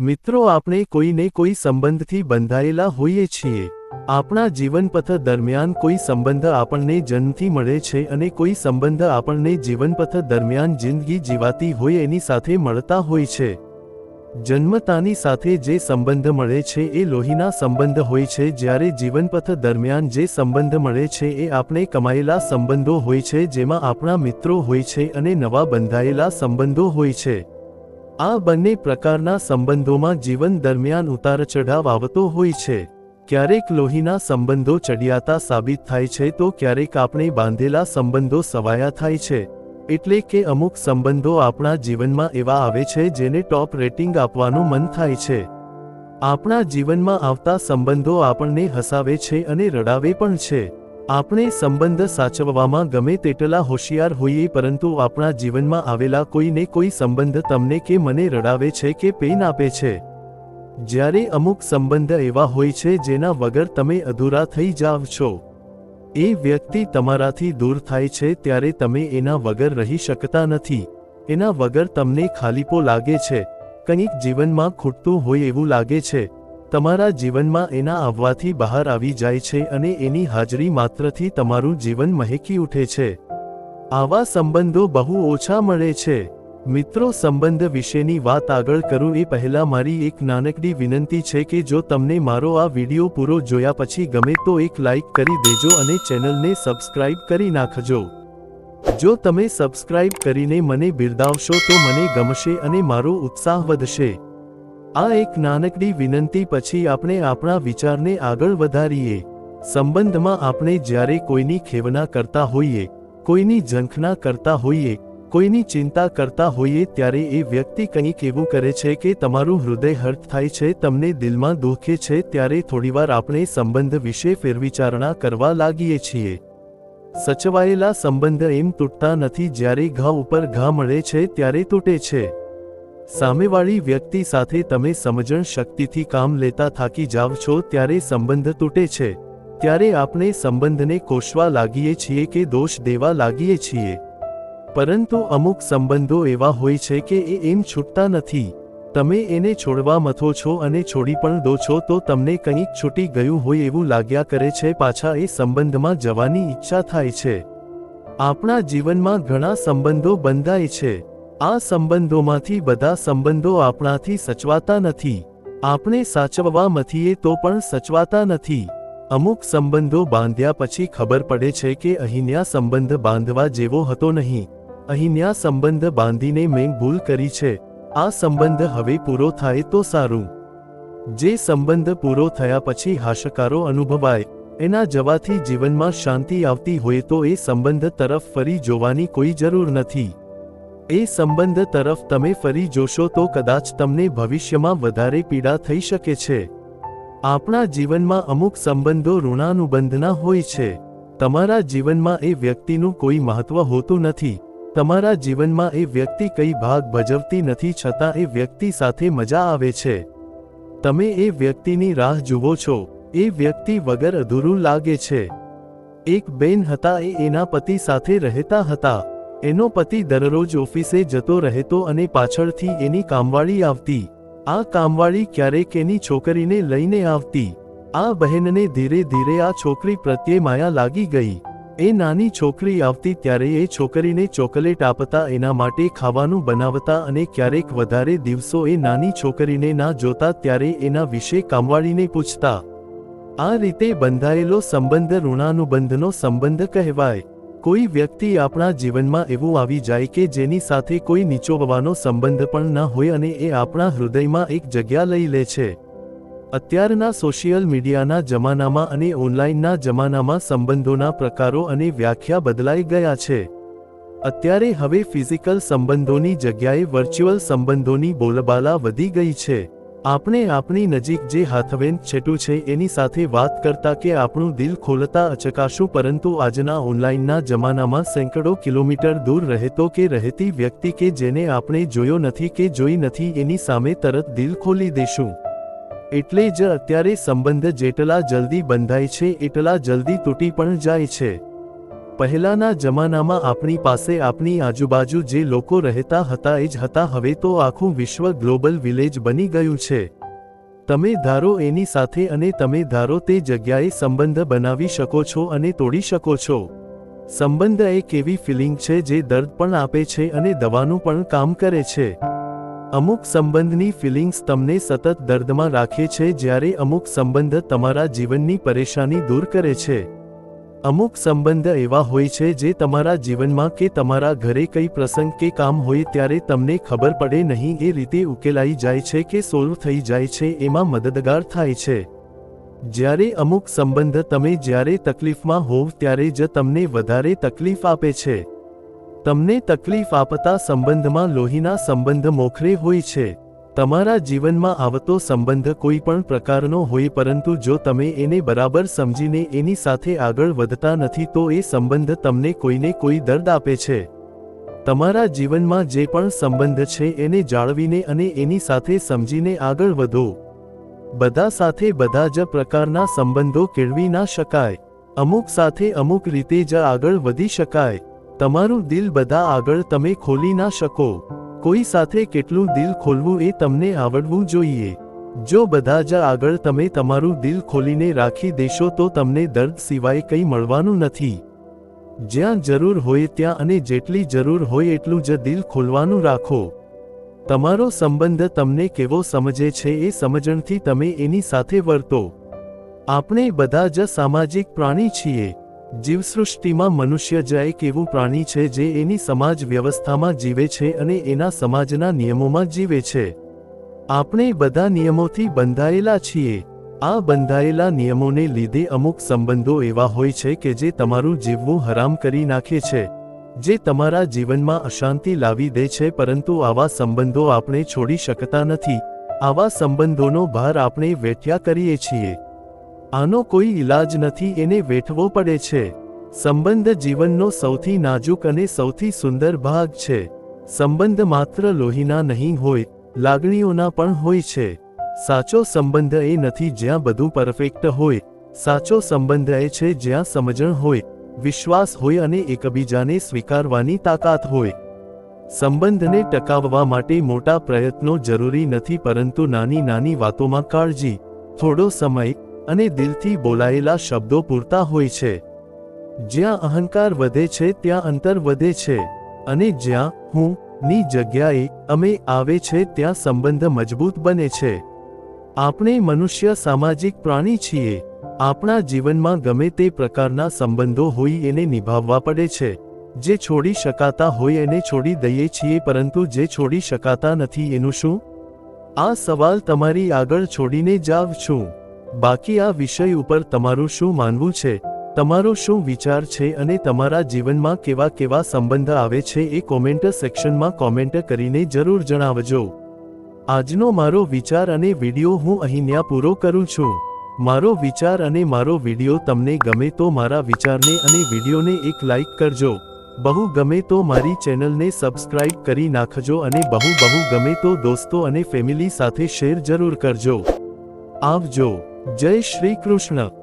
મિત્રો, આપણે કોઈને કોઈ સંબંધથી બંધાયેલા હોઈએ છીએ. આપણા જીવનપથ દરમિયાન કોઈ સંબંધ આપણને જન્મથી મળે છે અને કોઈ સંબંધ આપણને જીવનપથ દરમિયાન જિંદગી જીવાતી હોય એની સાથે મળતા હોય છે. જન્મતાની સાથે જે સંબંધ મળે છે એ લોહીના સંબંધ હોય છે. જ્યારે જીવનપથ દરમિયાન જે સંબંધ મળે છે એ આપણે કમાયેલા સંબંધો હોય છે, જેમાં આપણા મિત્રો હોય છે અને નવા બંધાયેલા સંબંધો હોય છે. આ બંને પ્રકારના સંબંધોમાં જીવન દરમિયાન ઉતાર ચઢાવ આવતો હોય છે. ક્યારેક લોહીના સંબંધો ચડિયાતા સાબિત થાય છે તો ક્યારેક આપણે બાંધેલા સંબંધો સવાયા થાય છે. એટલે કે અમુક સંબંધો આપણા જીવનમાં એવા આવે છે જેને ટોપ રેટિંગ આપવાનું મન થાય છે. આપણા જીવનમાં આવતા સંબંધો આપણને હસાવે છે અને રડાવે પણ છે. આપણે સંબંધ સાચવવામાં ગમે તેટલા હોશિયાર હોઈએ પરંતુ આપણા જીવનમાં આવેલા કોઈને કોઈ સંબંધ તમને કે મને રડાવે છે કે પેન આપે છે? જ્યારે અમુક સંબંધ એવા હોય છે જેના વગર તમે અધૂરા થઈ જાવ છો. એ વ્યક્તિ તમારાથી દૂર થાય છે ત્યારે તમે એના વગર રહી શકતા નથી. એના વગર તમને ખાલીપો લાગે છે. કંઈક જીવનમાં ખૂટતું હોય એવું લાગે છે. તમારા જીવનમાં એના આવવાથી બહાર આવી જાય છે અને એની હાજરી માત્રથી તમારું જીવન મહેકી ઉઠે છે. આવા સંબંધો બહુ ઓછા મળે છે. મિત્રો, સંબંધ વિશેની વાત આગળ કરું. એ પહેલા મારી એક નાનકડી વિનંતી છે કે જો તમને મારો આ વિડિયો પૂરો જોયા પછી ગમે તો એક લાઈક કરી દેજો અને ચેનલને સબસ્ક્રાઇબ કરી નાખજો. જો તમે સબસ્ક્રાઇબ કરીને મને બિરદાવશો તો મને ગમશે અને મારો ઉત્સાહ વધશે. આ એક નાનકડી વિનંતી પછી આપણે આપણા વિચારને આગળ વધારીએ. સંબંધમાં આપણે જ્યારે કોઈની ખેવના કરતા હોઈએ, કોઈની ઝંખના કરતા હોઈએ, કોઈની ચિંતા કરતા હોઈએ ત્યારે એ વ્યક્તિ કંઈક એવું કરે છે કે તમારું હૃદય હર્ટ થાય છે, તમને દિલમાં દુઃખે છે, ત્યારે થોડીવાર આપણે સંબંધ વિશે ફેરવિચારણા કરવા લાગીએ છીએ. સચવાયેલા સંબંધ એમ તૂટતા નથી જ્યારે ઘા ઉપર ઘા મળે છે, ત્યારે તૂટે છે. સામેવાળી વ્યક્તિ સાથે તમે સમજણ શક્તિથી કામ લેતા થાકી જાવ છો ત્યારે સંબંધ તૂટે છે. ત્યારે આપણે સંબંધને કોશવા લાગીએ છીએ કે દોષ દેવા લાગીએ છીએ. પરંતુ અમુક સંબંધો એવા હોય છે કે એ એમ છૂટતા નથી. તમે એને છોડવા મથો છો અને છોડી પણ દો છો તો તમને કંઈક છૂટી ગયું હોય એવું લાગ્યા કરે છે પાછા એ સંબંધમાં જવાની ઈચ્છા થાય છે. આપણા જીવનમાં ઘણા સંબંધો બંધાય છે. આ સંબંધોમાંથી બધા સંબંધો આપણાથી સચવાતા નથી. આપણે સાચવવા મથીએ તો પણ સચવાતા નથી. અમુક સંબંધો બાંધ્યા પછી ખબર પડે છે કે અહીંન્યા સંબંધ બાંધવા જેવો હતો નહીં. અહીંન્યા સંબંધ બાંધીને મેં ભૂલ કરી છે. આ સંબંધ હવે પૂરો થાય તો સારું. જે સંબંધ પૂરો થયા પછી હાશકારો અનુભવાય. એના જવાથી જીવનમાં શાંતિ આવતી હોય તો એ સંબંધ તરફ ફરી જોવાની કોઈ જરૂર નથી. એ સંબંધ તરફ તમે ફરી જોશો તો કદાચ તમને ભવિષ્યમાં વધારે પીડા થઈ શકે છે. આપણા જીવનમાં અમુક સંબંધો ઋણાનુબંધના હોય છે. તમારા જીવનમાં એ વ્યક્તિનું કોઈ મહત્વ હોતું નથી. તમારા જીવનમાં એ વ્યક્તિ કઈ ભાગ ભજવતી નથી છતાં એ વ્યક્તિ સાથે મજા આવે છે. તમે એ વ્યક્તિની રાહ જુઓ છો. એ વ્યક્તિ વગર અધૂરું લાગે છે. એક બેન હતા એ એના પતિ સાથે રહેતા હતા. એનો પતિ દરરોજ ઓફિસે જતો રહેતો અને પાછળથી એની કામવાળી આવતી. આ કામવાળી ક્યારેક એની છોકરીને લઈને આવતી. આ બહેનને ધીરે ધીરે આ છોકરી પ્રત્યે માયા લાગી ગઈ. એ નાની છોકરી આવતી ત્યારે એ છોકરીને ચોકલેટ આપતા એના માટે ખાવાનું બનાવતા અને ક્યારેક વધારે દિવસો એ નાની છોકરીને ના જોતા ત્યારે એના વિશે કામવાળીને પૂછતા. આ રીતે બંધાયેલો સંબંધ ઋણાનુબંધનો સંબંધ કહેવાય. કોઈ વ્યક્તિ આપણા જીવનમાં એવું આવી જાય કે જેની સાથે કોઈ નીચોવવાનો સંબંધ પણ ન હોય અને એ આપણા હૃદયમાં એક જગ્યા લઈ લે છે. અત્યારના સોશિયલ મીડિયાના જમાનામાં અને ઓનલાઈનના જમાનામાં સંબંધોના પ્રકારો અને વ્યાખ્યા બદલાઈ ગયા છે. અત્યારે હવે ફિઝિકલ સંબંધોની જગ્યાએ વર્ચ્યુઅલ સંબંધોની બોલબાલા વધી ગઈ છે. આપણે આપણી નજીક જે હાથવેન છેટું છે એની સાથે વાત કરતા કે આપણું દિલ ખોલતા અચકાશું પરંતુ આજના ઓનલાઈનના જમાનામાં સેંકડો કિલોમીટર દૂર રહેતો કે રહેતી વ્યક્તિ કે જેને આપણે જોયો નથી કે જોઈ નથી એની સામે તરત દિલ ખોલી દેશું. એટલે જ અત્યારે સંબંધ જેટલા જલ્દી બંધાય છે એટલા જલ્દી તૂટી પણ જાય છે. પહેલાના જમાનામાં આપણી પાસે આપણી આજુબાજુ જે લોકો રહેતા હતા એ જ હતા. હવે તો આખું વિશ્વ ગ્લોબલ વિલેજ બની ગયું છે. તમે ધારો એની સાથે અને તમે ધારો તે જગ્યાએ સંબંધ બનાવી શકો છો અને તોડી શકો છો. સંબંધ એક એવી ફિલિંગ છે જે દર્દ પણ આપે છે અને દવાનું પણ કામ કરે છે. અમુક સંબંધની ફિલિંગ્સ તમને સતત દર્દમાં રાખે છે જ્યારે અમુક સંબંધ તમારા જીવનની પરેશાની દૂર કરે છે. અમુક સંબંધ એવા હોય છે જે તમારા જીવનમાં કે તમારા ઘરે કઈ પ્રસંગ કે કામ હોય ત્યારે તમને ખબર પડે નહીં એ રીતે ઉકેલાઈ જાય છે કે સોલ્વ થઈ જાય છે એમાં મદદગાર થાય છે. જ્યારે અમુક સંબંધ તમે જ્યારે તકલીફમાં હોવ ત્યારે જ તમને વધારે તકલીફ આપે છે. તમને તકલીફ આપતા સંબંધમાં લોહીના સંબંધ મોખરે હોય છે. તમારા જીવનમાં આવતો સંબંધ કોઈ પણ પ્રકારનો હોય પરંતુ જો તમે એને બરાબર સમજીને એની સાથે આગળ વધતા નથી તો એ સંબંધ તમને કોઈને કોઈ દર્દ આપે છે. તમારા જીવનમાં જે પણ સંબંધ છે એને જાળવીને અને એની સાથે સમજીને આગળ વધો. બધા સાથે બધા જ પ્રકારના સંબંધો કેળવી ના શકાય. અમુક સાથે અમુક રીતે જ આગળ વધી શકાય. તમારું દિલ બધા આગળ તમે ખોલી ના શકો. કોઈ સાથે કેટલું દિલ ખોલવું એ તમને આવડવું જોઈએ. જો બધા જ આગળ તમે તમારું દિલ ખોલીને રાખી દેશો તો તમને દર્દ સિવાય કંઈ મળવાનું નથી. જ્યાં જરૂર હોય ત્યાં અને જેટલી જરૂર હોય એટલું જ દિલ ખોલવાનું રાખો. તમારો સંબંધ તમને કેવો સમજે છે એ સમજણથી તમે એની સાથે વર્તો. આપણે બધા જ સામાજિક પ્રાણી છીએ. જીવસૃષ્ટિમાં મનુષ્ય જ એક એવું પ્રાણી છે જે એની સમાજ વ્યવસ્થામાં જીવે છે અને એના સમાજના નિયમોમાં જીવે છે. આપણે બધા નિયમોથી બંધાયેલા છીએ. આ બંધાયેલા નિયમોને લીધે અમુક સંબંધો એવા હોય છે કે જે તમારું જીવવું હરામ કરી નાખે છે. જે તમારા જીવનમાં અશાંતિ લાવી દે છે પરંતુ આવા સંબંધો આપણે છોડી શકતા નથી. આવા સંબંધોનો ભાર આપણે વેઠ્યા કરીએ છીએ. આનો કોઈ ઈલાજ નથી, એને વેઠવો પડે છે. સંબંધ જીવનનો સૌથી નાજુક અને સૌથી સુંદર ભાગ છે. સંબંધ માત્ર લોહીના નહીં હોય, લાગણીઓના પણ હોય છે. સાચો સંબંધ એ નથી જ્યાં બધું પરફેક્ટ હોય. સાચો સંબંધ એ છે જ્યાં સમજણ હોય, વિશ્વાસ હોય અને એકબીજાને સ્વીકારવાની તાકાત હોય. સંબંધને ટકાવવા માટે મોટા પ્રયત્નો જરૂરી નથી, પરંતુ નાની નાની વાતોમાં કાળજી, થોડો સમય અને દિલથી બોલાયેલા શબ્દો પૂરતા હોય છે. જ્યાં અહંકાર વધે છે, ત્યાં અંતર વધે છે. અને જ્યાં હું, ની જગ્યાએ, અમે આવે છે, ત્યાં સંબંધ મજબૂત બને છે. આપણે મનુષ્ય સામાજિક પ્રાણી છીએ. આપણા જીવનમાં ગમે તે પ્રકારના સંબંધો હોય એને નિભાવવા પડે છે. જે છોડી શકાતા હોય એને છોડી દઈએ છીએ, પરંતુ જે છોડી શકાતા નથી એનું શું? આ સવાલ તમારી આગળ છોડીને જાવ છું. બાકી આ વિષય ઉપર તમારું શું માનવું છે? તમારો શું વિચાર છે અને તમારા જીવનમાં કેવા કેવા સંબંધ આવે છે એ કોમેન્ટ સેક્શનમાં કોમેન્ટ કરીને જરૂર જણાવજો. આજનો મારો વિચાર અને વિડિયો હું અહીંયા પૂરો કરું છું. મારો વિચાર અને મારો વીડિયો તમને ગમે તો મારા વિચારને અને વિડીયોને એક લાઈક કરજો. બહુ ગમે તો મારી ચેનલને સબસ્ક્રાઇબ કરી નાખજો અને બહુ બહુ ગમે તો દોસ્તો અને ફેમિલી સાથે શેર જરૂર કરજો. આવજો. જય શ્રી કૃષ્ણ.